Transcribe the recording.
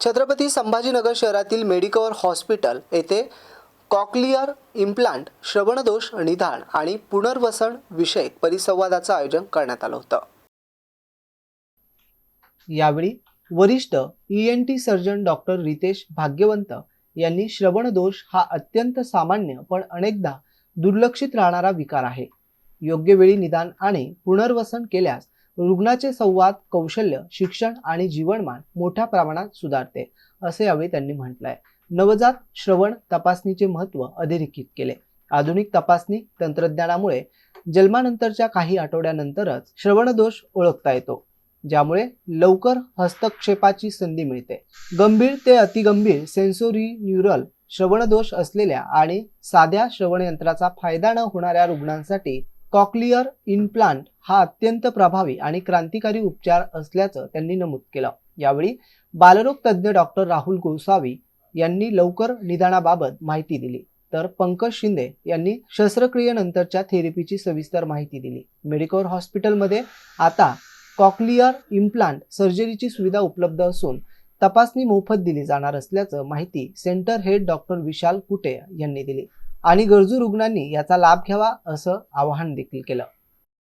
छत्रपती संभाजीनगर शहरातील Medicover hospital येथे cochlear implant श्रवणदोष निदान आणि पुनर्वसन विषयक परिसंवादाचं आयोजन करण्यात आलं होतं. यावेळी वरिष्ठ E N T surgeon doctor Ritesh Bhagyawant यांनी श्रवणदोष हा अत्यंत सामान्य पण अनेकदा दुर्लक्षित राहणारा विकार आहे. योग्य वेळी निदान आणि पुनर्वसन केल्यास रुग्णाचे संवाद कौशल्य शिक्षण आणि जीवनमान मोठ्या प्रमाणात सुधारते असे यावेळी त्यांनी म्हटलं आहे नवजात श्रवण तपासणीचे महत्त्व अधोरेखित केले. आधुनिक तपासणी तंत्रज्ञानामुळे जन्मानंतरच्या काही आठवड्यानंतरच श्रवणदोष ओळखता येतो ज्यामुळे लवकर हस्तक्षेपाची संधी मिळते. गंभीर ते अतिगंभीर सेन्सोरी न्यूरल श्रवणदोष असलेल्या आणि साध्या श्रवणयंत्राचा फायदा न होणाऱ्या रुग्णांसाठी कॉक्लिअर इम्प्लांट हा अत्यंत प्रभावी आणि क्रांतिकारी उपचार असल्याचं त्यांनी नमूद केलं. यावेळी बालरोग तज्ज्ञ डॉक्टर राहुल गोसावी यांनी लवकर निदानाबाबत माहिती दिली. तर पंकज शिंदे यांनी शस्त्रक्रियेनंतरच्या थेरपीची सविस्तर माहिती दिली. मेडिकोर हॉस्पिटलमध्ये आता कॉक्लिअर इम्प्लांट सर्जरीची सुविधा उपलब्ध असून तपासणी मोफत दिली जाणार असल्याचं माहिती centre head doctor Vishal Kute यांनी दिली. आणि गरजू रुग्णांनी याचा लाभ घ्यावा असं आवाहन देखील केलं.